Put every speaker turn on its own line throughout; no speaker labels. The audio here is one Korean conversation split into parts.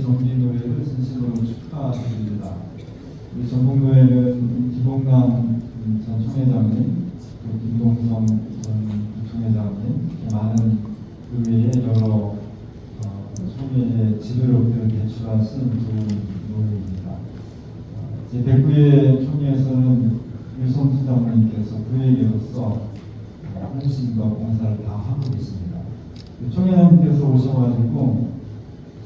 정기노예를 진심으로 축하드립니다. 우리 전북노예는 김봉남 전 총회장님, 또 김동성 전 부총회장님, 많은 그 외에 여러 어, 총회의 지도력들을 제출하신 좋은 노예입니다. 어, 제 백구의 총회에서는 유성수 장로님께서 부회계로서 어, 헌신과 봉사를 다 하고 계십니다. 총회장님께서 오셔가지고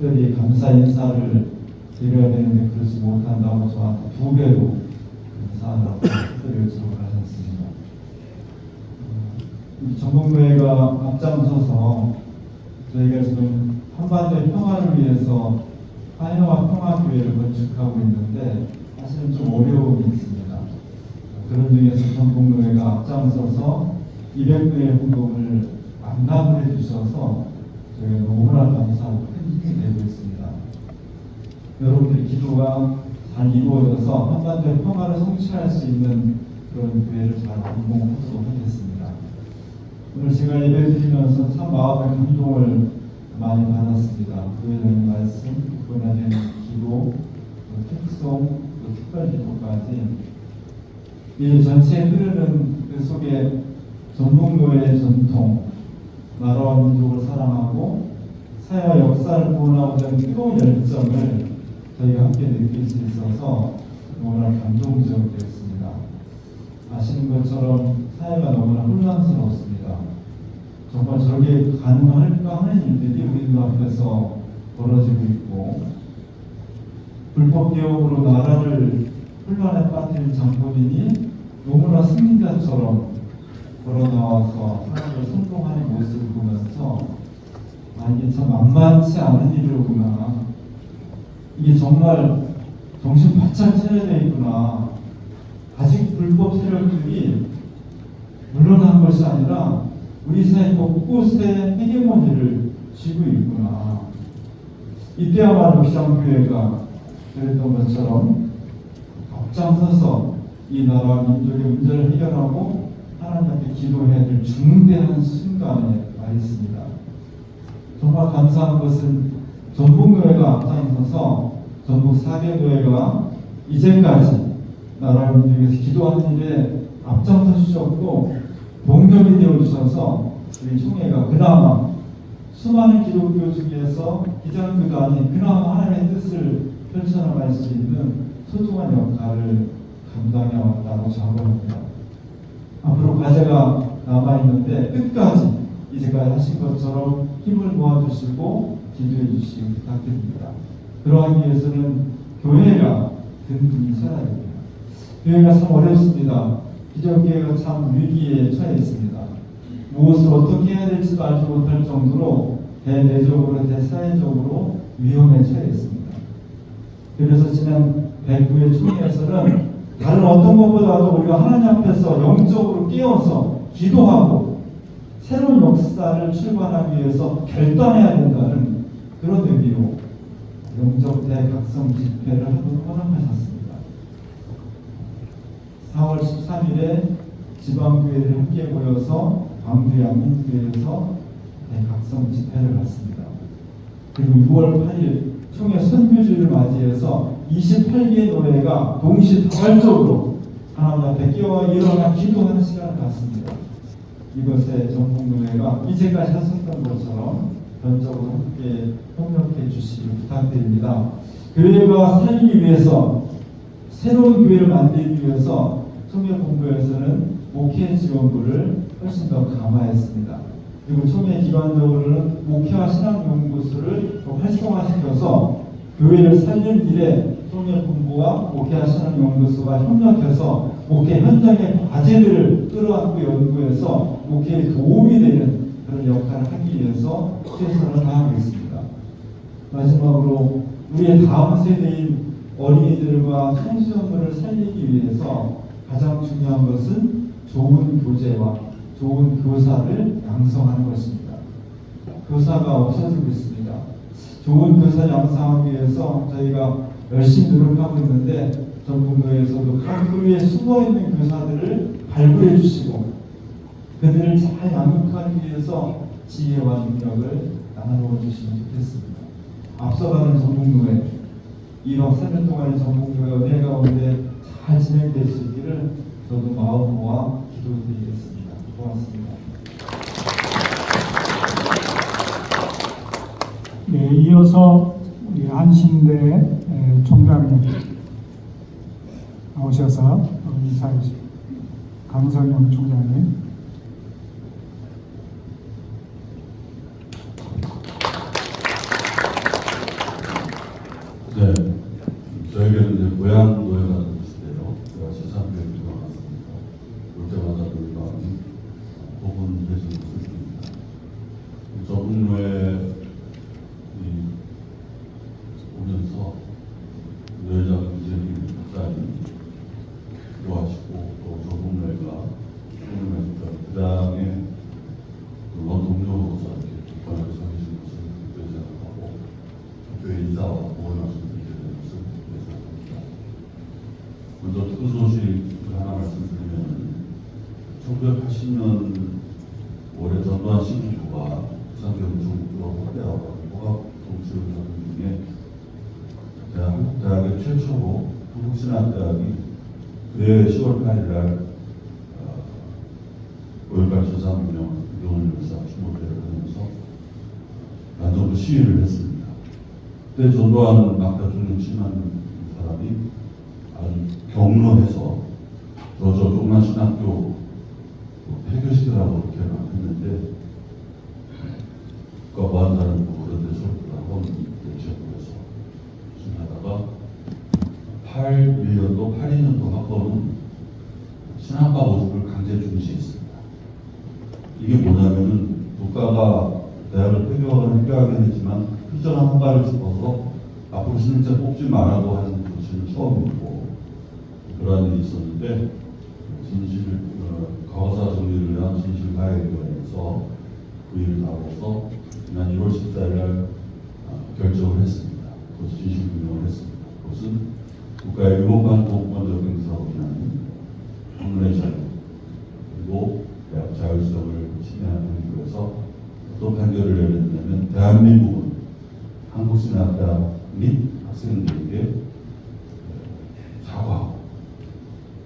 특별히 감사 인사를 드려야 되는데 그러지 못한다고 저한테 두 배로 감사하라고 특별히 요청을 하셨습니다. 어, 전북노회가 앞장서서 저희가 지금 한반도의 평화를 위해서 화해와 평화교회를 건축하고 있는데 사실은 좀 어려움이 있습니다. 그런 중에서 전북노회가 앞장서서 200분의 운동을 만남을 해주셔서 저희가 너무나 감사하고 큰 힘이 되고 있습니다. 여러분들의 기도가 잘 이루어져서 한반도의 평화를 성취할 수 있는 그런 교회를 잘 완공하도록 하겠습니다. 오늘 제가 예배 드리면서 참 마음의 감동을 많이 받았습니다. 교회라는 말씀, 대한 기도, 또 특별 기도까지 이 전체에 흐르는 그 속에 전북노예의 전통, 나라와 민족을 사랑하고 사회와 역사를 구원하고자 하는 뜨거운 열정을 저희가 함께 느낄 수 있어서 너무나 감동적이었습니다. 아시는 것처럼 사회가 너무나 혼란스러웠습니다. 정말 저게 가능할까 하는 일들이 우리 눈앞에서 벌어지고 있고 불법 개혁으로 나라를 혼란에 빠뜨린 장본인이 너무나 승리자처럼 걸어 나와서 사람을 선동하는 모습을 보면서 아 이게 참 만만치 않은 일이로구나. 이게 정말 정신 바짝 차려야 되겠구나. 아직 불법 세력들이 물러난 것이 아니라 우리 사회 곳곳에 헤게모니를 쥐고 있구나. 이때야말로 기장교회가 그랬던 것처럼 앞장서서 이 나라와 민족의 문제를 해결하고 하나님 앞에 기도해야 될 중대한 순간에 와 있습니다. 정말 감사한 것은 전북노회가 앞장서서 전북 사계노회가 이제까지 나라와 민족에서 기도하는 일에 앞장서 주셨고 동력이 되어 주셔서 우리 총회가 그나마 수많은 기독교 중에서 기장교단이 그나마 하나님의 뜻을 펼쳐나갈 수 있는 소중한 역할을 감당해 왔다고 자부합니다. 앞으로 과제가 남아 있는데 끝까지 이제까지 하신 것처럼 힘을 모아주시고 기도해 주시기 부탁드립니다. 그러하기 위해서는 교회가 든든히 서야 됩니다. 교회가 참 어렵습니다. 기존교회가 참 위기에 처해 있습니다. 무엇을 어떻게 해야 될지도 알지 못할 정도로 대내적으로 대사회적으로 위험에 처해 있습니다. 그래서 지난 109회 총회에서는 다른 어떤 것보다도 우리가 하나님 앞에서 영적으로 깨어서 기도하고 새로운 역사를 출발하기 위해서 결단해야 된다는 그런 의미로 영적 대각성 집회를 하도록 허락하셨습니다. 4월 13일에 지방교회를 함께 모여서 광주 양민교회에서 대각성 집회를 갖습니다. 그리고 6월 8일 총회 선교주를 맞이해서 28개의 노래가 동시다발적으로 하나님 앞에 끼어 일어나 기도하는 시간을 갖습니다. 이것에 전북노회가 이제까지 하셨던 것처럼 전적으로 함께 협력해 주시기 부탁드립니다. 교회가 살기 위해서 새로운 교회를 만들기 위해서 총회 본부에서는 목회 지원부를 훨씬 더 강화했습니다. 그리고 총회 기반적으로는 목회와 신앙 연구소를 더 활성화시켜서 교회를 살린 일에 총회 본부와 목회와 신앙연구소가 협력해서 목회 현장의 과제들을 끌어안고 연구해서 목회에 도움이 되는 그런 역할을 하기 위해서 최선을 다하고 있습니다. 마지막으로 우리의 다음 세대인 어린이들과 청소년들을 살리기 위해서 가장 중요한 것은 좋은 교재와 좋은 교사를 양성하는 것입니다. 교사가 없어지고 있습니다. 좋은 교사 양성하기 위해서 저희가 열심히 노력하고 있는데 전북노에서도 각 교회에 숨어 있는 교사들을 발굴해 주시고 그들을 잘 양육하기 위해서 지혜와 능력을 나눠 주시면 좋겠습니다. 앞서가는 전북노회 1박 3일 동안의 전북노회 은혜 가운데 잘 진행될 수 있기를 저도 마음 모아 기도드리겠습니다. 고맙습니다.
네, 이어서 에, 총장님 나오셔서 인사해 주십니다. 강성영 총장님.
네, 저에게는 이제 고향 되는 시대요. 제가 시상교육 들어갔습니다. 올 때마다 우리 마음이 복원되시는 모습입니다. 저북노에 오면서 노예자 문재인 박사님 기도하시고 또 저북노회가 하나님의 그 당의 물론 동료로서 이렇게 북한에 서 계신 것을 그때 생각하고 교회 인사와 보건 말씀드리게 된 것을 생각합니다. 먼저 큰 소식을 하나 말씀드리면 1980년 올해 전두환 신부가 부산경 전국으로 확대하고 통합 동치를 하는 중에 대한 한국대학의 최초로 한국신학대학이 그해 10월 8일 날 어, 5.18 조상명 유언열사 추모대를 하면서 난정부 시위를 했습니다. 그때 전두환은 막 대통령 친한 사람이 아주 경로해서 저, 저 조그만 신학교 뭐 폐교시키라고 이렇게 막 했는데 그가 뭐한 사람이 그런 데서 학원 지역구에서 하다가 81년도 82년도 학번은 신학과 모집을 강제 중지했습니다. 이게 뭐냐면은 국가가 대학을 폐교하거나 폐교하긴 했지만 특정한 학과를 집어서 앞으로 신입생 뽑지 말라고 하는 것은 처음이고 그러한 일이 있었는데 진실 어, 과거사 정리를 위한 진실 가해위원회에서 그 일을 다뤄서 지난 1월 14일 날 어, 결정을 했습니다. 그것을 진실 규명을 했습니다. 그것은 국가의 유목한 공권적 행사로 인한 학문의 자유 그리고 대학 자율성을 침해하는 행위에서 어떤 판결을 내렸냐면 대한민국은 한국신학대학 및 학생들에게 사과하고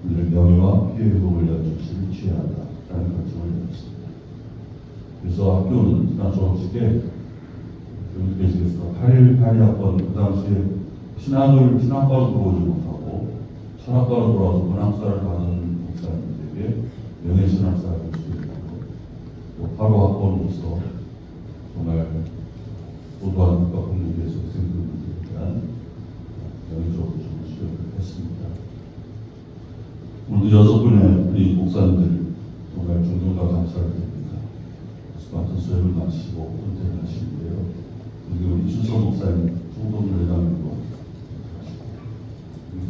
그들의 명예와 피해 회복을 위한 조치를 취해야 한다라는 결정을 내렸습니다. 그래서 졸업식에 여기 계시겠습니다. 8일 8학번 그 당시에 신학을 신학과로 들어오지 못하고 철학과로 들어와서 문학사를 가는 목사님들에게 명예 신학사를 수행하고 또 바로 학번으로서 정말 고도한 국가 공무위에서 생존들에 대한 영의적으로 좀 수행을 했습니다. 오늘 여섯 분의 우리 목사님들 정말 존경과 감사를 드립니다. 수많은 수행을 마치고 은퇴를 하시는데요. 여기 우리 준석 목사님, 총동물 회장님도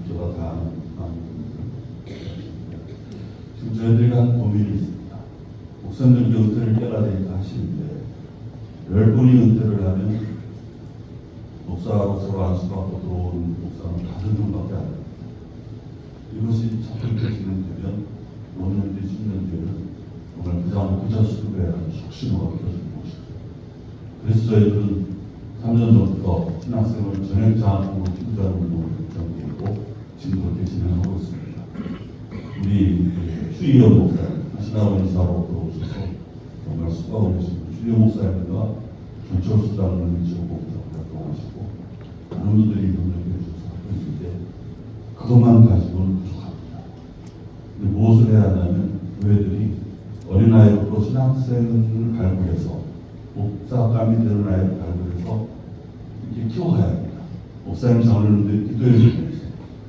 제가 다 마음입니다. 지금 저희들이 한 고민이 있습니다. 목사님들 은퇴를 때가 되니까 하시는데 열 분이 은퇴를 하면 목사로서 안수받고 들어온 목사는 다섯 명밖에 안 됩니다. 이것이 자꾸 진행되면 5년 뒤, 10년 뒤에는 정말 그냥 그저 수배라는 속신호가 켜지는 것입니다. 그래서 저희들은 3년 전부터 신학생을 전액장학금으로 투자하는 운동을 결정되고 지금 그렇게 진행하고 있습니다. 우리 추이영 목사님, 신학원 이사로 들어오셔서 정말 수고하고 계신 추이영 목사님과 전철 수장을 지원공사 활동하시고 많은 분들이 협력해 주셔서 하고 있는데 그것만 가지고는 부족합니다. 근데 무엇을 해야 하냐면 교회들이 어린아이부터 신 학생을 발굴해서 목사감이 되는 발굴해서 이렇게 키워가야 합니다. 목사님 장로님들 기도해 주시면서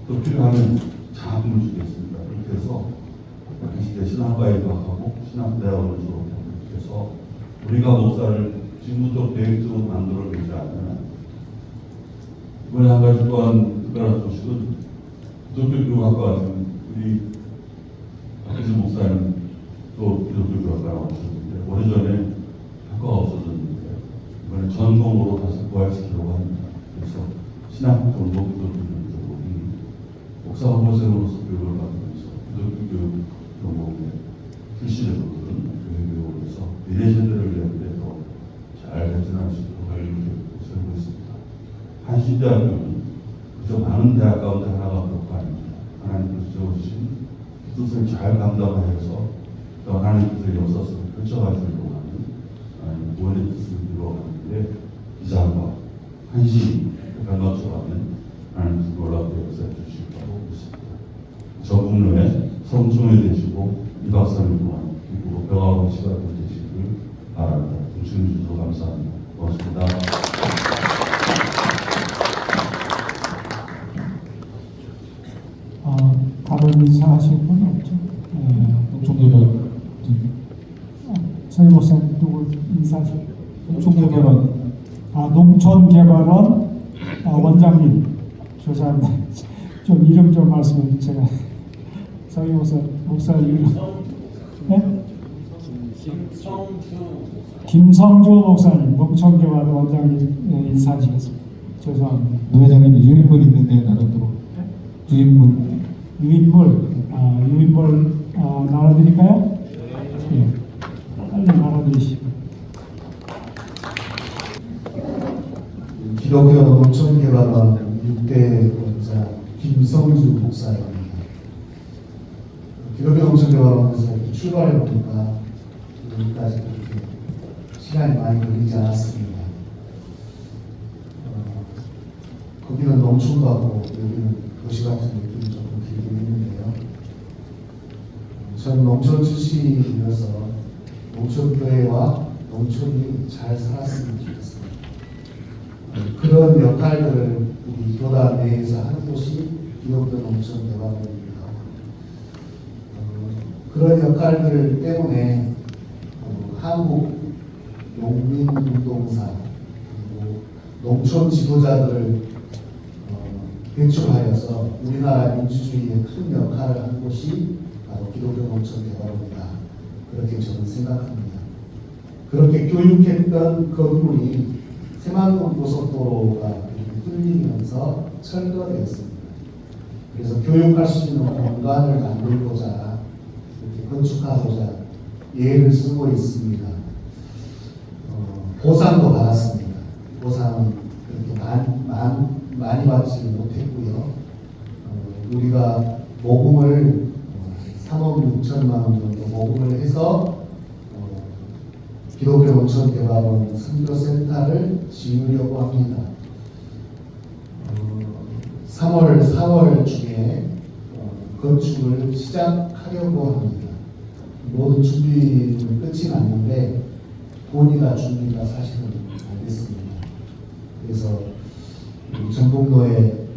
또 필요하면 장학금을 주겠습니다. 이렇게 해서 그 시대 신학과에 입학하고 신학대학원을 졸업해서 우리가 목사를 지금부터 계획적으로 만들어내지 않으면 이번에 한 가지 또한 특별한 소식은 기독교교학과 지금 우리 박혜진 목사님 또 기독교교학과 나오셨는데 오래전에 학과가 없어졌는데 이번에 전공으로 다시 부활시키려고 합니다. 그래서 신학 전공 기독교교 쪽으로 목사 후보생으로서 교육을 받으면서 기독교 교육 전공에 출신의 분들은 교회 교육에서 미래 세대를 위한 데더 잘 발전할 수 있도록 하려고 세우고 있습니다. 한신대학교는 그저 많은 대학 가운데 하나가 그렇고 아닙니다. 하나님께서 주어주신 뜻을 잘 감당하여서 또 하나님께서 역사성을 펼쳐가지고 하는 하나님 구원의 뜻을 이루어가는데 기장과 한신이 발맞춰가는 하나님 놀랍게 역사해 주실 거라고 믿습니다. 저국로에 되시고 이 박사님 또한 그리고 병하고 시간을 되시길 바랍니다. 동청해 주셔서 감사합니다. 고맙습니다.
아, 다른 인사하실 분 없죠? 네.
농촌개발
저희 목사님 누구 인사하실?
농촌개발은
아, 농촌개발원 아, 원장님 죄송합니다. 좀 이름 좀 말씀해 제가 저희 목사 목사 이름 네? 김성주 목사님 농촌개발원 원장님 네, 인사하시겠습니다. 죄송합니다.
노 회장님 유인물 있는데 나누도록 유인물
유인물 아, 유인물 아, 나눠드릴까요? 예. 빨리 나눠드리시고.
기독교 농촌개발원 6대 원자 김성주 목사입니다. 기독교 농촌개발원에서 이렇게 출발해 보니까 여기까지 그렇게 시간이 많이 걸리지 않았습니다. 어, 거기는 농촌 같고 여기는 도시 같은 느낌이 조금 들긴 했는데요. 어, 저는 농촌 출신이어서 농촌교회와 농촌이 잘 살았으면 좋겠습니다. 그런 역할들을 우리 교단 내에서 하는 곳이 기독교 농촌 대화원입니다. 어, 그런 역할들 때문에 어, 한국 농민운동사 그리고 농촌 지도자들을 어, 배출하여서 우리나라 민주주의에 큰 역할을 한 곳이 바로 기독교 농촌 대화원이다. 그렇게 저는 생각합니다. 그렇게 교육했던 건물이 새만금 고속도로가 뚫리면서 철거되었습니다. 그래서 교육할 수 있는 공간을 만들고자 건축하고자 예를 쓰고 있습니다. 어, 보상도 받았습니다. 보상은 그렇게 많이, 많이, 많이 받지 못했고요. 어, 우리가 모금을 어, 3억 6천만 원 정도 모금을 해서 어, 기독교 농촌 개발원 선교센터를 지으려고 합니다. 어, 3월 4월 중에 어, 건축을 시작하려고 합니다. 모든 준비는 끝이 났는데 다 준비가 사실은 안 됐습니다. 그래서 우리 전북로에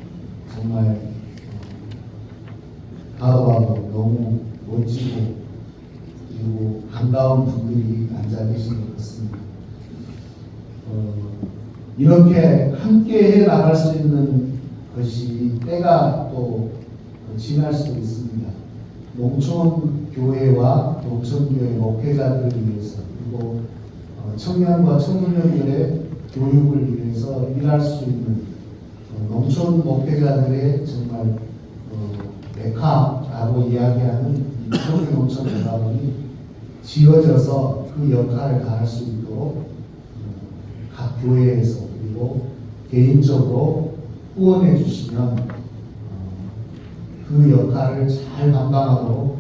정말 어, 봐도 너무 멋지고 그리고 반가운 분들이 앉아 계신 것 같습니다. 어, 이렇게 함께 해 나갈 수 있는 것이 때가 또 지날 수도 있습니다. 농촌 교회와 농촌 교회 목회자들을 위해서 그리고 어, 청년과 청소년들의 교육을 위해서 일할 수 있는 어, 농촌 목회자들의 정말 어, 메카라고 이야기하는 이 농촌 대학원이 지어져서 그 역할을 다할 수 있도록 어, 각 교회에서 그리고 개인적으로 후원해 주시면 어, 그 역할을 잘 감당하도록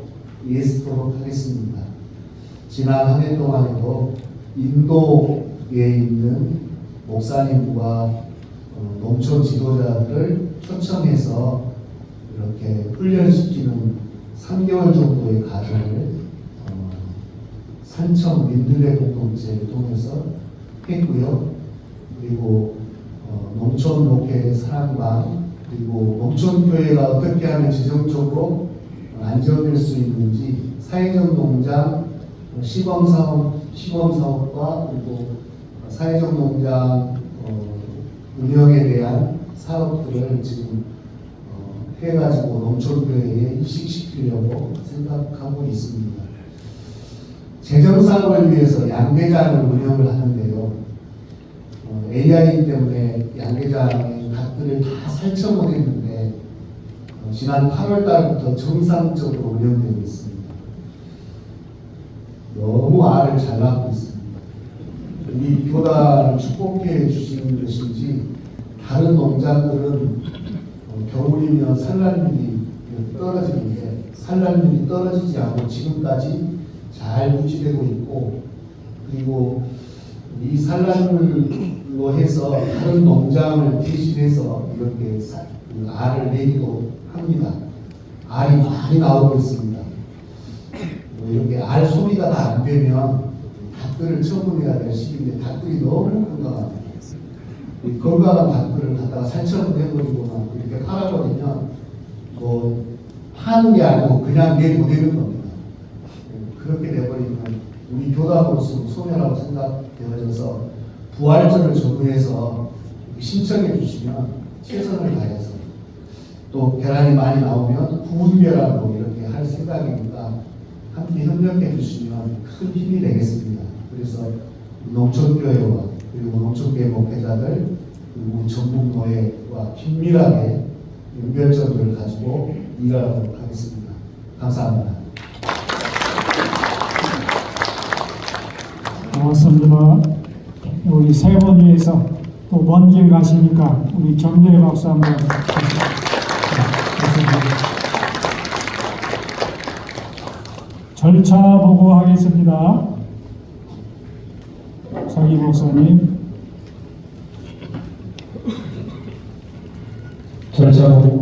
애쓰도록 하겠습니다. 지난 한 해 동안에도 인도에 있는 목사님과 어, 농촌 지도자들을 초청해서 이렇게 훈련시키는 3개월 정도의 과정을 어, 산청 민들레 공동체를 통해서 했고요. 그리고 어, 농촌 목회 사랑방 그리고 농촌 교회가 어떻게 하면 재정적으로 안정될 수 있는지 사회적 농장 어, 시범 사업 시범 사업과 그리고 사회적 농장 어, 운영에 대한 사업들을 지금 어, 해가지고 농촌 교회에 이식시키려고 생각하고 있습니다. 재정 사업을 위해서 양계장을 운영을 하는데요. 어, AI 때문에 양계장의 갓들을 다 설정을 했는데 어, 지난 8월 달부터 정상적으로 운영되고 있습니다. 너무 알을 잘 낳고 있습니다. 우리 교단을 축복해 주시는 것인지 다른 농장들은 어, 겨울이면 산란율이 떨어지는데 산란율이 떨어지지 않고 지금까지 잘 유지되고 있고 그리고 이 산란율로 해서 다른 농장을 대신해서 이렇게 사- 그 알을 내기도 합니다. 알이 많이 나오고 있습니다. 뭐 이렇게 알 소리가 다 안 되면 닭들을 처분해야 될 시기인데 닭들이 너무 건강합니다. 이 건강한 닭들을 갖다가 살처럼 내버리거나 이렇게 팔아버리면 뭐 파는 게 아니고 그냥 내보내는 겁니다. 그렇게 돼버리면 우리 교단으로서 소멸하고 생각되어져서 부활절을 정부해서 신청해 주시면 최선을 다해서 또 계란이 많이 나오면 계란으로 이렇게 할 생각이니까 함께 협력해 주시면 큰 힘이 되겠습니다. 그래서 농촌교회와 그리고 농촌교회 목회자들 그리고 전북노회와 긴밀하게 연결점을 가지고 일하도록 하겠습니다. 감사합니다.
고맙습니다. 우리 세분 위해서 또 먼 길 가시니까 우리 정렬 박수 한번. 절차 보고하겠습니다. 서기 목사님.
절차 보고